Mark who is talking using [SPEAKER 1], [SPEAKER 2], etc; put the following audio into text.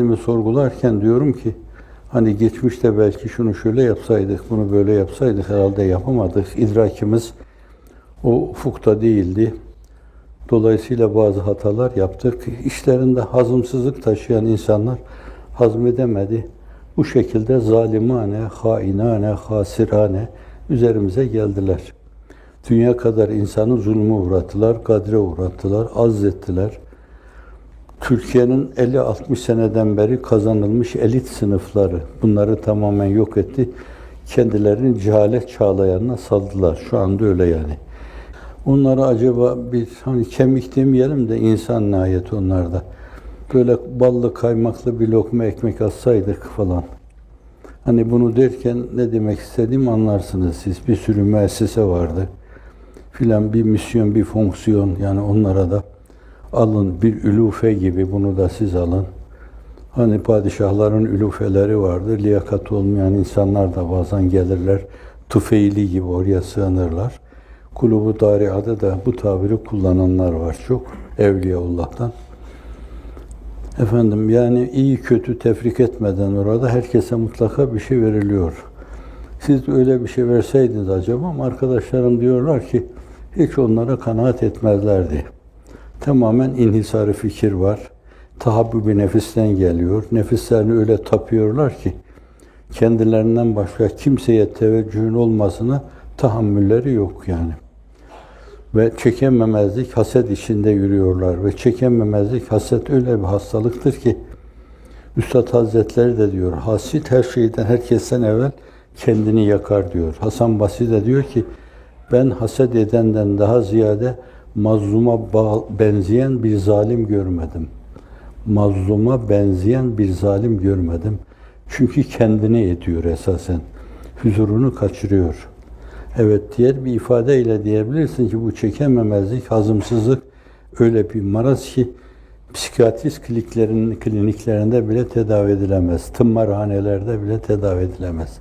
[SPEAKER 1] kendimi sorgularken diyorum ki hani geçmişte belki şunu şöyle yapsaydık, bunu böyle yapsaydık herhalde yapamadık. İdrakimiz o ufukta değildi. Dolayısıyla bazı hatalar yaptık. İşlerinde hazımsızlık taşıyan insanlar hazmedemedi. Bu şekilde zalimane, hainane, hasirane üzerimize geldiler. Dünya kadar insanı zulme uğrattılar, kadre uğrattılar, azzettiler. Türkiye'nin 50-60 seneden beri kazanılmış elit sınıfları bunları tamamen yok etti. Kendilerini cehalet çağlayanına saldılar. Şu anda öyle yani. Onlara acaba bir hani kemik demeyelim de insan nihayet onlarda. Böyle ballı kaymaklı bir lokma ekmek atsaydık falan. Hani bunu derken ne demek istediğimi anlarsınız siz. Bir sürü müessese vardı. Filan bir misyon, bir fonksiyon yani onlara da alın bir ülufe gibi bunu da siz alın. Hani padişahların ülufeleri vardır. Liyakat olmayan insanlar da bazen gelirler. Tufeyli gibi oraya sığınırlar. Kulubu Daria'da da bu tabiri kullananlar var çok. Evliyaullah'tan. Efendim yani iyi kötü tefrik etmeden orada herkese mutlaka bir şey veriliyor. Siz öyle bir şey verseydiniz acaba ama arkadaşlarım diyorlar ki hiç onlara kanaat etmezlerdi. Tamamen inhisarı fikir var. Tahabbübü nefisten geliyor. Nefislerini öyle tapıyorlar ki kendilerinden başka kimseye teveccühün olmasına tahammülleri yok yani. Ve çekememezlik, haset içinde yürüyorlar. Ve çekememezlik, haset öyle bir hastalıktır ki Üstad Hazretleri de diyor, hasit her şeyden, herkesten evvel kendini yakar diyor. Hasan Basri de diyor ki, ben haset edenden daha ziyade mazluma benzeyen bir zalim görmedim. Mazluma benzeyen bir zalim görmedim. Çünkü kendini ediyor esasen. Huzurunu kaçırıyor. Evet diğer bir ifadeyle diyebilirsin ki bu çekememezlik, hazımsızlık öyle bir maraz ki psikiyatrist kliniklerin, kliniklerinde bile tedavi edilemez. Tımarhanelerde bile tedavi edilemez.